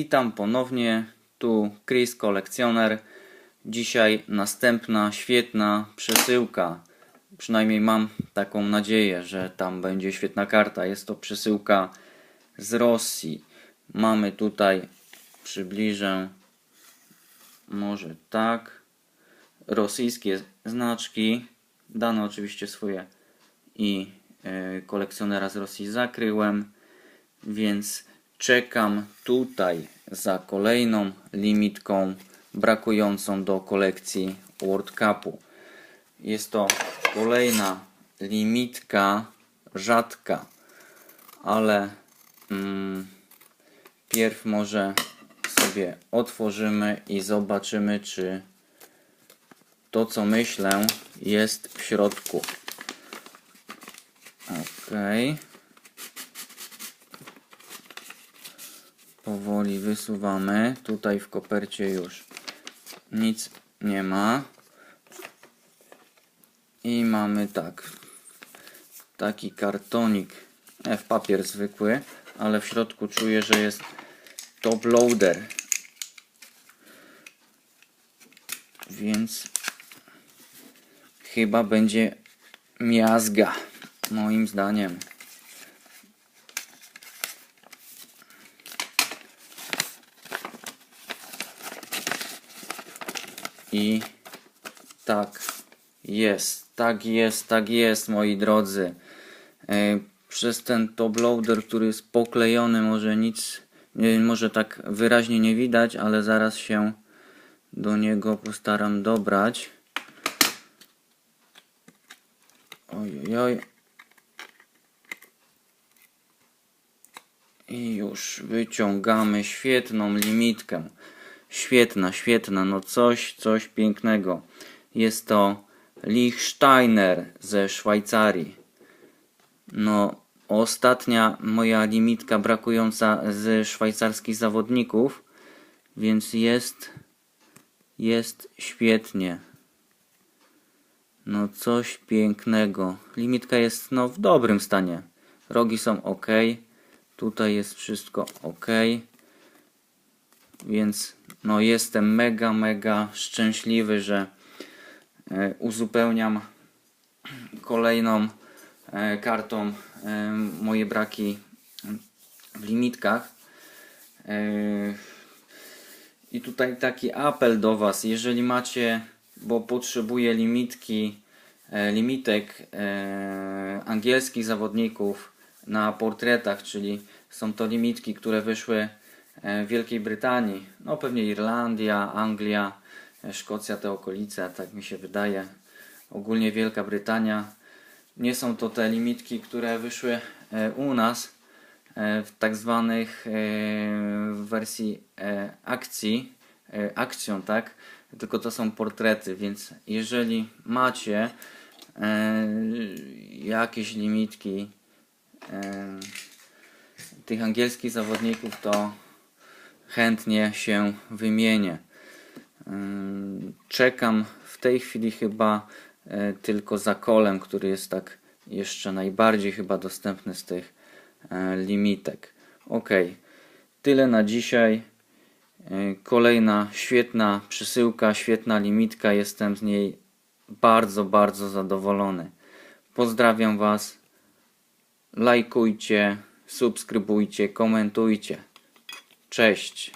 Witam ponownie, tu Chris Kolekcjoner. Dzisiaj następna świetna przesyłka. Przynajmniej mam taką nadzieję, że tam będzie świetna karta. Jest to przesyłka z Rosji. Mamy tutaj, przybliżę, może tak, rosyjskie znaczki. Dane oczywiście swoje i e, kolekcjonera z Rosji zakryłem, więc czekam tutaj za kolejną limitką brakującą do kolekcji World Cupu. Jest to kolejna limitka rzadka, ale mm, pierw może sobie otworzymy i zobaczymy, czy to, co myślę, jest w środku. Okej. Powoli wysuwamy. Tutaj w kopercie już nic nie ma. I mamy tak. Taki kartonik. E, w papier zwykły, ale w środku czuję, że jest top loader. Więc chyba będzie miazga, moim zdaniem. I tak jest, tak jest, tak jest, moi drodzy. E, Przez ten top loader, który jest poklejony, może nic, może tak wyraźnie nie widać, ale zaraz się do niego postaram dobrać. Ojoj. I już wyciągamy świetną limitkę. Świetna, świetna, no coś, coś pięknego. Jest to Lichsteiner ze Szwajcarii. No, ostatnia moja limitka brakująca z szwajcarskich zawodników, więc jest, jest świetnie. No coś pięknego. Limitka jest no w dobrym stanie. Rogi są ok. Tutaj jest wszystko ok. Więc no jestem mega, mega szczęśliwy, że e, uzupełniam kolejną e, kartą e, moje braki w limitkach. I tutaj taki apel do Was, jeżeli macie, bo potrzebuję limitki, limitek angielskich zawodników na portretach, czyli są to limitki, które wyszły Wielkiej Brytanii, no pewnie Irlandia, Anglia, e, Szkocja, te okolice, tak mi się wydaje. Ogólnie Wielka Brytania. Nie są to te limitki, które wyszły e, u nas e, w tak zwanych e, wersji e, akcji, e, akcją, tak? Tylko to są portrety, więc jeżeli macie e, jakieś limitki e, tych angielskich zawodników, to chętnie się wymienię. Ym, Czekam w tej chwili chyba e, tylko za kolem, który jest tak jeszcze najbardziej chyba dostępny z tych e, limitek. Ok, tyle na dzisiaj. E, Kolejna świetna przesyłka, świetna limitka. Jestem z niej bardzo, bardzo zadowolony. Pozdrawiam Was. Lajkujcie, subskrybujcie, komentujcie. Cześć.